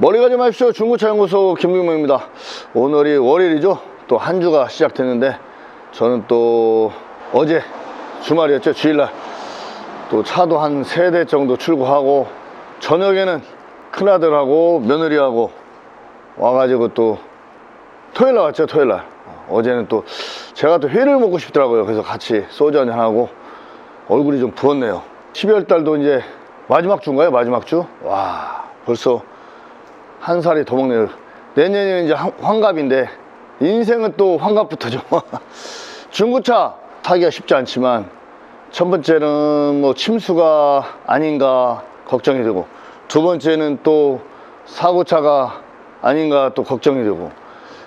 머리 가지 마십시오. 중고차 연구소 김경명입니다. 오늘이 월요일이죠. 또 한 주가 시작됐는데 저는 또 어제 주말이었죠. 주일날 또 차도 한 세 대 정도 출고하고 저녁에는 큰아들하고 며느리하고 와가지고 또 토요일날 왔죠. 토요일날 어제는 또 제가 또 회를 먹고 싶더라고요. 그래서 같이 소주 한잔 하고 얼굴이 좀 부었네요. 12월 달도 이제 마지막 주인가요? 마지막 주? 와 벌써 한 살이 더 먹네요. 내년에는 이제 환- 환갑인데 인생은 또 환갑부터죠. 중고차 타기가 쉽지 않지만 첫 번째는 뭐 침수가 아닌가 걱정이 되고 두 번째는 또 사고차가 아닌가 또 걱정이 되고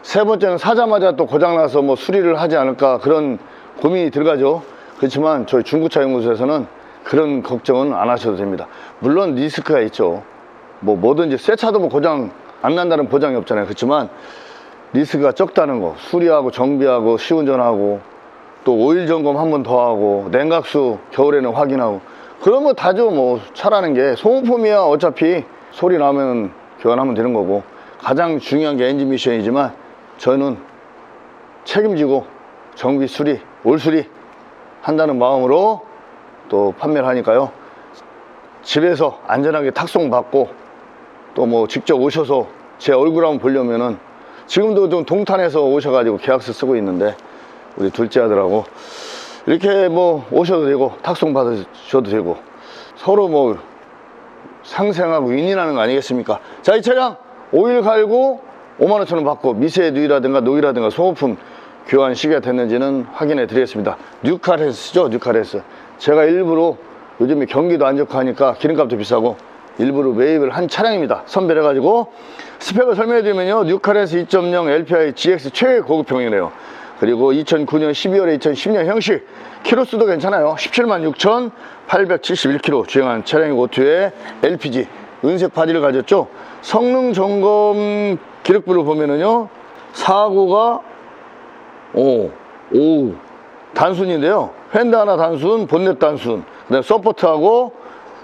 세 번째는 사자마자 또 고장나서 뭐 수리를 하지 않을까 그런 고민이 들어가죠. 그렇지만 저희 중고차 연구소에서는 그런 걱정은 안 하셔도 됩니다. 물론 리스크가 있죠. 뭐 뭐든지 새 차도 뭐 고장 안 난다는 보장이 없잖아요. 그렇지만 리스크가 적다는 거. 수리하고 정비하고 시운전하고 또 오일 점검 한 번 더 하고 냉각수 겨울에는 확인하고. 그런 거 다죠 뭐 차라는 게 소모품이야. 어차피 소리 나면 교환하면 되는 거고. 가장 중요한 게 엔진 미션이지만 저는 책임지고 정비 수리 올 수리 한다는 마음으로 또 판매를 하니까요. 집에서 안전하게 탁송 받고 또 뭐 직접 오셔서 제 얼굴 한번 보려면은 지금도 좀 동탄에서 오셔가지고 계약서 쓰고 있는데 우리 둘째 아들하고 이렇게 뭐 오셔도 되고 탁송 받으셔도 되고 서로 뭐 상생하고 윈윈하는 거 아니겠습니까? 자, 이 차량 오일 갈고 5만원천원 받고 미세 누이라든가 노이라든가 소모품 교환 시기가 됐는지는 확인해 드리겠습니다. 뉴카레스죠, 뉴카레스. 제가 일부러 요즘에 경기도 안 좋고 하니까 기름값도 비싸고 일부러 매입을 한 차량입니다. 선별해 가지고 스펙을 설명해 드리면요. 뉴카레스 2.0 LPI GX 최애 고급형이네요. 그리고 2009년 12월에 2010년 형식 키로수도 괜찮아요 17만 6,871km 주행한 차량이고 뒤에 LPG 은색 바디를 가졌죠 성능 점검 기록부를 보면은요 사고가 오, 오 단순인데요 휀다 하나 단순 본넷 단순 그다음에 서포트하고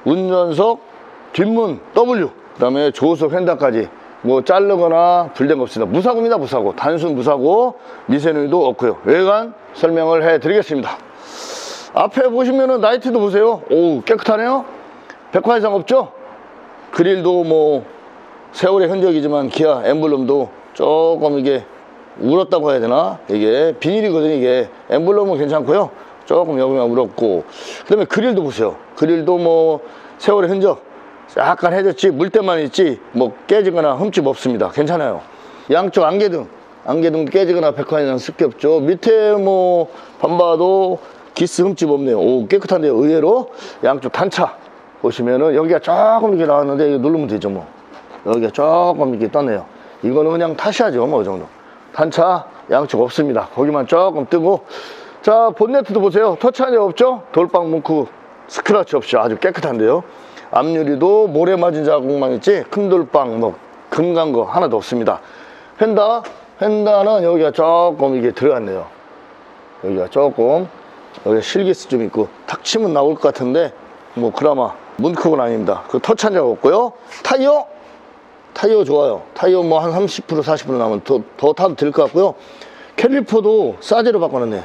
운전석 뒷문 W. 그 다음에 조수석 휀다까지. 뭐 자르거나 불된 거 없습니다. 무사고입니다 무사고. 단순 무사고. 미세누이도 없고요. 외관 설명을 해 드리겠습니다. 앞에 보시면은 나이트도 보세요. 오 깨끗하네요. 백화 이상 없죠? 그릴도 뭐 세월의 흔적이지만 기아 엠블럼도 조금 이게 울었다고 해야 되나? 이게 비닐이거든요 이게. 엠블럼은 괜찮고요. 조금 여기만 울었고. 그 다음에 그릴도 보세요. 그릴도 뭐 세월의 흔적 약간 해졌지 물때만 있지 뭐 깨지거나 흠집 없습니다. 괜찮아요. 양쪽 안개등 안개등도 깨지거나 백화이상 습기 없죠. 밑에 뭐 반바도 기스 흠집 없네요. 오 깨끗한데요. 의외로 양쪽 단차 보시면은 여기가 조금 이렇게 나왔는데 이거 누르면 되죠 뭐. 여기가 조금 이렇게 떴네요. 이거는 그냥 타시하죠 뭐이 정도. 단차 양쪽 없습니다. 거기만 조금 뜨고. 자 본네트도 보세요. 터치한 적 없죠? 돌빵 뭉크 스크래치 없이 아주 깨끗한데요 앞유리도 모래 맞은 자국만 있지? 큰 돌빵 뭐 금간 거 하나도 없습니다. 휀다? 휀다는 여기가 조금 이게 들어갔네요. 여기가 조금 여기 실기스 좀 있고 탁 치면 나올 것 같은데 뭐 그나마 문크는 아닙니다. 그 터치한 적 없고요. 타이어? 타이어 좋아요. 타이어 뭐 한 30% 40% 나면 더, 더 타도 될 것 같고요. 캘리퍼도 싸제로 바꿔놨네.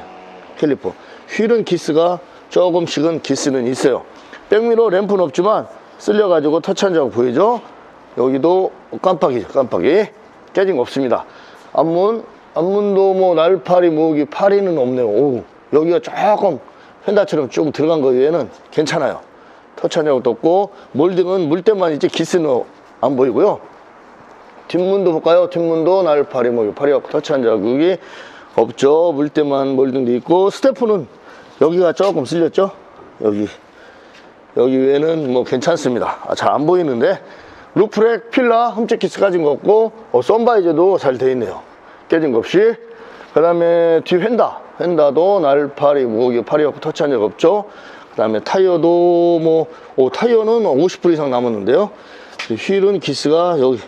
캘리퍼 휠은 기스가 조금씩은 기스는 있어요 백미러 램프는 없지만 쓸려가지고 터치한 적 보이죠? 여기도 깜빡이죠 깜빡이. 깨진 거 없습니다. 앞문 앞문도 뭐 날파리 모으기 파리는 없네요. 오 여기가 조금 펜다처럼 쭉 들어간 거 외에는 괜찮아요. 터치한 적도 없고 몰딩은 물때만 있지 기스는 안 보이고요. 뒷문도 볼까요? 뒷문도 날파리 뭐 파리하고 터치한 자국이 없죠. 물때만 몰딩도 있고 스태프는 여기가 조금 쓸렸죠. 여기 여기 외에는 뭐 괜찮습니다. 아, 잘 안 보이는데 루프렉 필라 흠집 키스 가진 거 없고 어, 선바이저도 잘 돼 있네요. 깨진 거 없이 그 다음에 뒤 휀다 휀다도 날파리 뭐 파리하고 터치한 적 없죠. 그 다음에 타이어도 뭐 오, 타이어는 50불 이상 남았는데요. 휠은 기스가 여기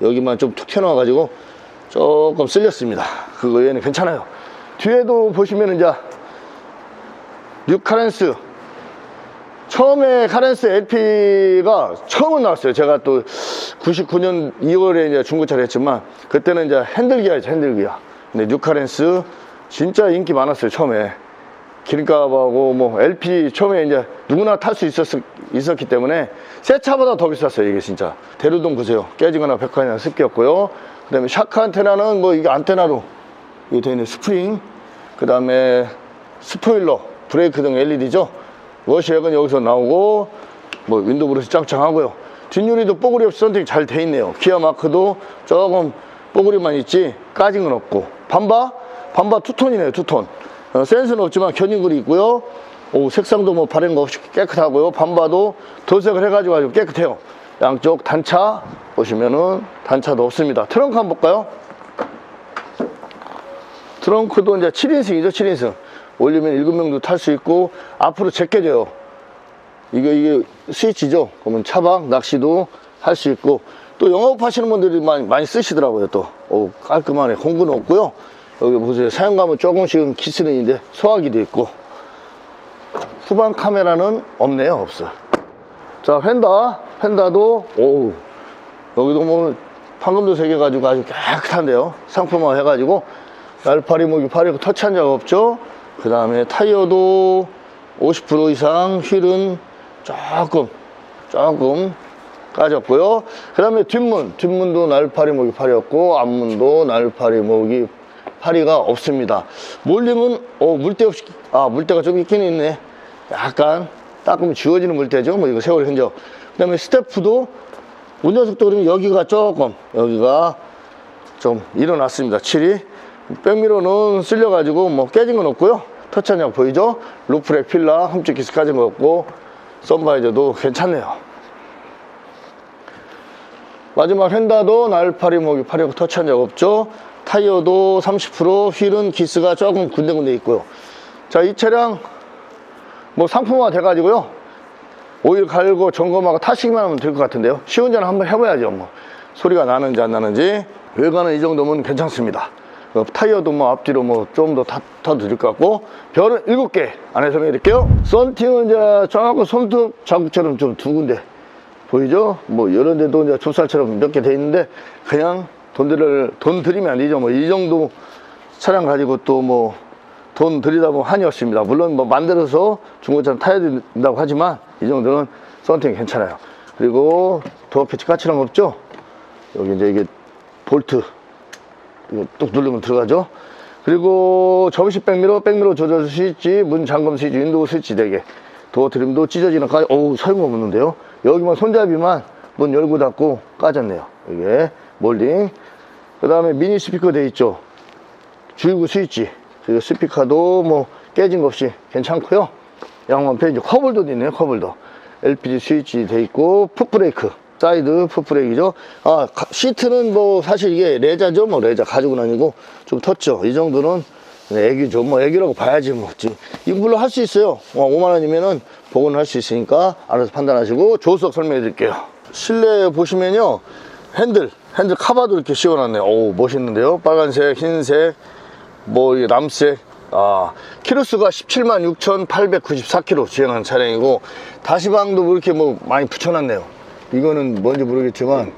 여기만 좀 툭 튀어나와 가지고 조금 쓸렸습니다. 그거 외에는 괜찮아요. 뒤에도 보시면 이제 뉴카렌스 처음에 카렌스 LP가 처음 나왔어요. 제가 또 99년 2월에 이제 중고차를 했지만 그때는 이제 핸들기아였죠, 핸들기아. 근데 뉴카렌스 진짜 인기 많았어요, 처음에. 기름값하고 뭐 LP 처음에 이제 누구나 탈 수 있었, 있었기 때문에 새 차보다 더 비쌌어요, 이게 진짜. 대루동 보세요. 깨지거나 백화이나 습기였고요. 그 다음에 샤크 안테나는 뭐 이게 안테나로 이게 되어 있는 스프링. 그 다음에 스포일러, 브레이크 등 LED죠. 워시액은 여기서 나오고 뭐 윈도우 브러시 짱짱하고요. 뒷유리도 뽀글이 없이 선택이 잘 돼 있네요. 기아 마크도 조금 뽀글이만 있지 까진 건 없고 반바 반바 투톤이네요 투톤 어, 센스는 없지만 견인글이 있고요. 오, 색상도 뭐 바른 거 없이 깨끗하고요. 반바도 도색을 해가지고 아주 깨끗해요. 양쪽 단차 보시면은 단차도 없습니다. 트렁크 한번 볼까요? 트렁크도 이제 7인승이죠, 7인승. 올리면 7명도 탈 수 있고, 앞으로 제껴져요. 이게, 이게 스위치죠. 그러면 차박, 낚시도 할 수 있고, 또 영업하시는 분들이 많이, 많이 쓰시더라고요, 또. 오, 깔끔하네. 공구는 없고요. 여기 보세요. 사용감은 조금씩은 키스린인데, 소화기도 있고, 후방 카메라는 없네요, 없어요. 자, 펜다. 펜다도, 오우. 여기도 뭐, 판금도 새겨가지고 아주 깨끗한데요. 상품화 해가지고, 날파리, 목이 파리고 터치한 적 없죠. 그 다음에 타이어도 50% 이상 휠은 조금, 조금 까졌고요. 그 다음에 뒷문, 뒷문도 날파리, 목이 파리였고, 앞문도 날파리, 목이 파리가 없습니다. 몰림은, 어, 물때 없이, 아, 물때가 좀 있긴 있네. 약간 닦으면 지워지는 물때죠. 뭐 이거 세월 흔적. 그 다음에 스태프도 운전석도 그러면 여기가 조금, 여기가 좀 일어났습니다. 칠이. 백미러는 쓸려 가지고 뭐 깨진 건 없고요. 터치한 보이죠? 루프렉 필라, 흠집 기스 까진 거 없고, 썬바이저도 괜찮네요. 마지막 휀다도 날파리, 목이 파리고 터치한 적 없죠? 타이어도 30%, 휠은 기스가 조금 군데군데 있고요. 자, 이 차량 뭐 상품화 돼가지고요. 오일 갈고 점검하고 타시기만 하면 될 것 같은데요. 시운전 한번 해봐야죠. 뭐 소리가 나는지 안 나는지 외관은 이 정도면 괜찮습니다. 어, 타이어도 뭐 앞뒤로 뭐 좀더될것 같고 별은 7개 안에 설명해 드릴게요. 썬팅은 이제 정확히 손톱 자국처럼 좀 두 군데 보이죠? 뭐 이런 데도 이제 좁쌀처럼 몇 개 돼 있는데 그냥 돈들을 돈 들이면 안 되죠. 뭐 이 정도 차량 가지고 또 뭐 돈 들이다 보면 한이 없습니다. 물론 뭐 만들어서 중고차는 타야 된다고 하지만 이 정도는 썬팅 괜찮아요. 그리고 도어 패치 까칠한 거 없죠? 여기 이제 이게 볼트 이거 뚝 누르면 들어가죠. 그리고 접시 백미러, 백미러 조절 스위치, 문 잠금 스위치, 윈도우 스위치 4개. 도어 트림도 찢어지는 까지, 어우, 소용없는데요. 여기만 손잡이만 문 열고 닫고 까졌네요. 이게 몰딩. 그 다음에 미니 스피커 돼 있죠. 주유구 스위치. 그리고 스피커도 뭐 깨진 거 없이 괜찮고요. 양만 페이지 커블도 있네요, 커블도. LPG 스위치 돼 있고, 풋브레이크. 사이드 풋브레이크죠. 아, 가- 시트는 뭐 사실 이게 레자죠. 뭐 레자 가지고 다니고 좀 텄죠. 이 정도는 애기죠. 뭐 애기라고 봐야지 뭐. 지- 이거 물론 할 수 있어요. 어, 5만 원이면은 복원을 할 수 있으니까 알아서 판단하시고 조수석 설명해 드릴게요. 실내 보시면요. 핸들, 핸들 카바도 이렇게 씌워놨네요. 오, 멋있는데요. 빨간색, 흰색, 뭐 이게 남색 아 키로수가 17만 6,894km 주행한 차량이고 다시방도 뭐 이렇게 뭐 많이 붙여놨네요 이거는 뭔지 모르겠지만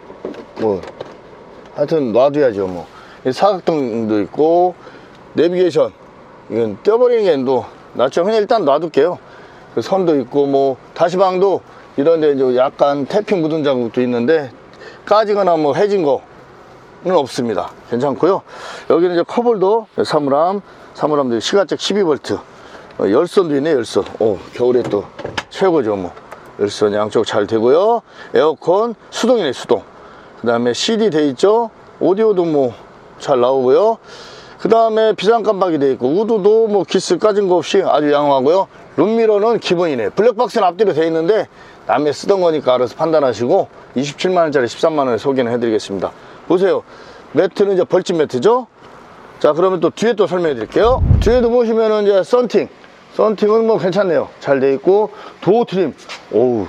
뭐 하여튼 놔둬야죠 뭐이 사각등도 있고 내비게이션 이건 떼어버리는 게 아니고 낫죠 그냥 일단 놔둘게요 그 선도 있고 뭐 다시방도 이런데 이제 약간 태핑 묻은 자국도 있는데 까지거나 뭐 해진 거는 없습니다. 괜찮고요. 여기는 이제 커볼도 사물함, 사물함도 시가적 12V. 어, 열선도 있네, 열선. 오, 겨울에 또 최고죠, 뭐. 열선 양쪽 잘 되고요. 에어컨, 수동이네, 수동. 그 다음에 CD 돼 있죠. 오디오도 뭐 잘 나오고요. 그 다음에 비상 깜빡이 돼 있고, 우드도 뭐 기스 까진 거 없이 아주 양호하고요. 룸미러는 기본이네. 블랙박스는 앞뒤로 돼 있는데, 남의 쓰던 거니까 알아서 판단하시고, 27만원짜리 13만원에 소개는 해드리겠습니다. 보세요. 매트는 이제 벌집 매트죠? 자, 그러면 또 뒤에 또 설명해 드릴게요. 뒤에도 보시면은 이제 썬팅. 썬팅은 뭐 괜찮네요. 잘 돼 있고, 도어 트림. 오우,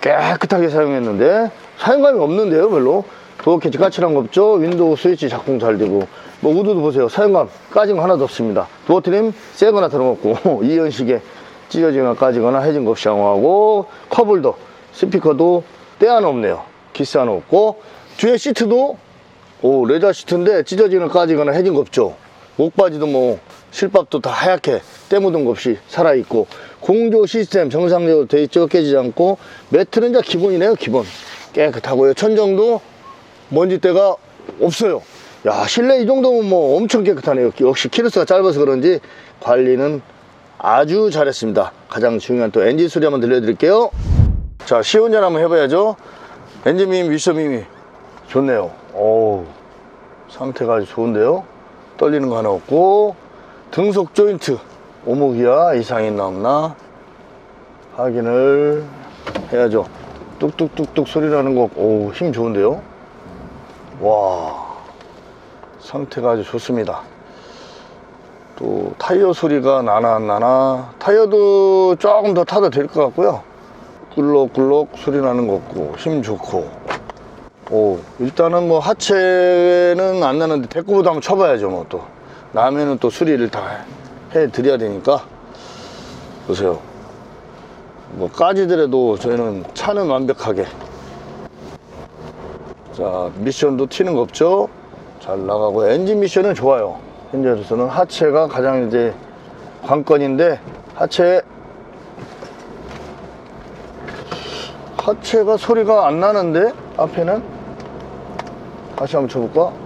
깨끗하게 사용했는데, 사용감이 없는데요, 별로. 도어 캐치 까칠한 거 없죠? 윈도우 스위치 작동 잘 되고, 뭐, 우드도 보세요. 사용감 까진 거 하나도 없습니다. 도어 트림 새거나 들어갔고, 이연식에 찢어지거나 까지거나 해진 거 없이 양호하고 커블도 스피커도 때 하나 없네요 기스 하나 없고 뒤에 시트도 오 레자 시트인데 찢어지거나 까지거나 해진 거 없죠 목바지도 뭐 실밥도 다 하얗게 때 묻은 거 없이 살아있고 공조 시스템 정상적으로 돼 있죠 깨지지 않고 매트는 이제 기본이네요 기본. 깨끗하고요. 천정도 먼지때가 없어요. 야 실내 이 정도면 뭐 엄청 깨끗하네요. 역시 키로수가 짧아서 그런지 관리는 아주 잘했습니다. 가장 중요한 또 엔진 소리 한번 들려드릴게요. 자 시운전 한번 해봐야죠. 엔진 미미 미션 미미 좋네요. 오 상태가 아주 좋은데요. 떨리는 거 하나 없고 등속 조인트. 오목이야 이상이 없나? 확인을 해야죠. 뚝뚝뚝뚝 소리 나는 거오힘 좋은데요? 와 상태가 아주 좋습니다. 또 타이어 소리가 나나 안 나나? 타이어도 조금 더 타도 될 것 같고요. 꿀럭꿀럭 소리 나는 거 없고 힘 좋고. 오 일단은 뭐 하체는 안 나는데 대꾸보다 한번 쳐봐야죠 뭐또 나면은 또 수리를 다 해드려야 되니까. 보세요. 뭐 까지더라도 저희는 차는 완벽하게. 자 미션도 튀는 거 없죠? 잘 나가고. 엔진 미션은 좋아요. 현재로서는 하체가 가장 이제 관건인데 하체. 하체가 소리가 안 나는데 앞에는? 다시 한번 쳐볼까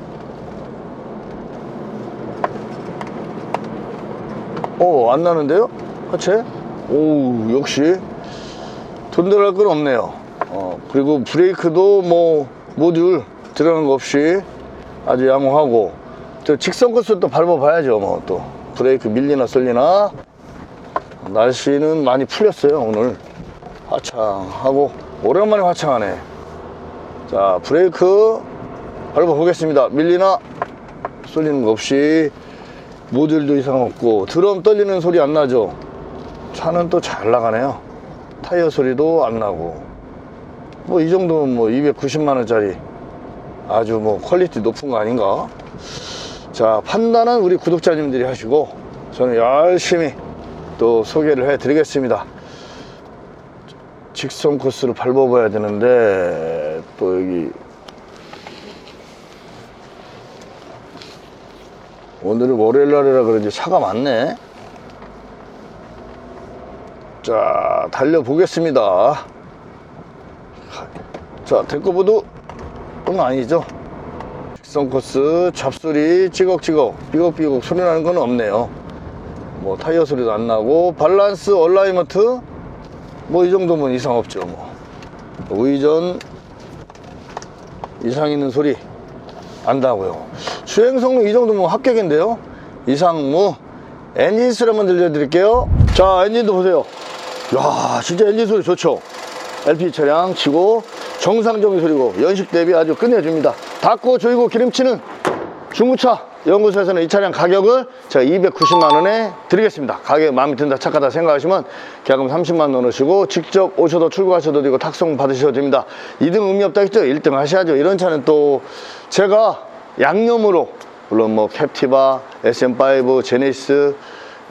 오안 나는데요? 하체? 오 역시. 돈 들어갈 건 없네요. 어, 그리고 브레이크도 뭐 모듈 들어간 거 없이 아주 양호하고. 저 직선 코스 또 밟아봐야죠 뭐 또. 브레이크 밀리나 쏠리나. 날씨는 많이 풀렸어요 오늘. 화창하고. 오랜만에 화창하네. 자 브레이크 밟아보겠습니다. 밀리나 쏠리는 거 없이 모듈도 이상 없고 드럼 떨리는 소리 안 나죠? 차는 또 잘 나가네요. 타이어 소리도 안 나고. 뭐 이 정도면 뭐 290만원짜리 아주 뭐 퀄리티 높은 거 아닌가? 자 판단은 우리 구독자님들이 하시고 저는 열심히 또 소개를 해 드리겠습니다. 직선 코스를 밟아봐야 되는데 또 여기 오늘은 월요일 날이라 그런지 차가 많네. 자 달려보겠습니다. 자 데코보드 은 아니죠? 직선 코스 잡소리 찌걱찌걱 삐걱삐걱 소리 나는 건 없네요. 뭐 타이어 소리도 안 나고 밸런스 얼라이먼트? 뭐 이 정도면 이상 없죠 뭐. 의전 이상 있는 소리 안다고요. 주행 성능 이 정도면 합격인데요. 이상무 엔진 소리 한번 들려드릴게요. 자 엔진도 보세요. 야 진짜 엔진 소리 좋죠? LP 차량 치고 정상적인 소리고 연식 대비 아주 끝내줍니다. 닫고 조이고 기름치는 중고차 연구소에서는 이 차량 가격을 제가 290만 원에 드리겠습니다. 가격 마음에 든다 착하다 생각하시면 계약금 30만 원 넣으시고 직접 오셔도 출고하셔도 되고 탁송 받으셔도 됩니다. 2등 의미 없다 했죠? 1등 하셔야죠. 이런 차는 또 제가 양념으로 물론 뭐 캡티바, SM5, 제네시스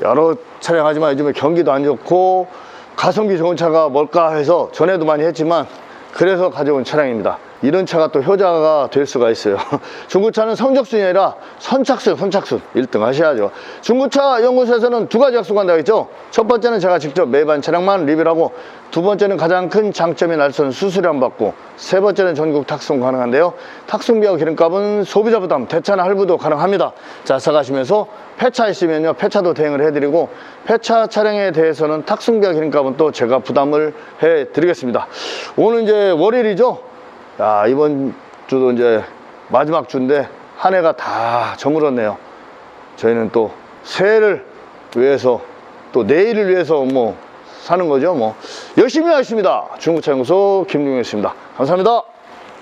여러 차량 하지만 요즘에 경기도 안 좋고 가성비 좋은 차가 뭘까 해서 전에도 많이 했지만 그래서 가져온 차량입니다 이런 차가 또 효자가 될 수가 있어요. 중고차는 성적순이 아니라 선착순 선착순 1등 하셔야죠. 중고차 연구소에서는 두 가지 약속한다고 했죠. 첫 번째는 제가 직접 매반 차량만 리뷰를 하고 두 번째는 가장 큰 장점이 날선 수수료 받고 세 번째는 전국 탁송 가능한데요. 탁송비와 기름값은 소비자 부담 대차나 할부도 가능합니다. 자 사가시면서 폐차 있으면요. 폐차도 대행을 해드리고 폐차 차량에 대해서는 탁송비와 기름값은 또 제가 부담을 해 드리겠습니다. 오늘 이제 월요일이죠 야, 이번 주도 이제 마지막 주인데 한 해가 다 저물었네요. 저희는 또 새해를 위해서 또 내일을 위해서 뭐 사는 거죠. 뭐 열심히 하겠습니다. 중고차 연구소 김용현입니다. 감사합니다.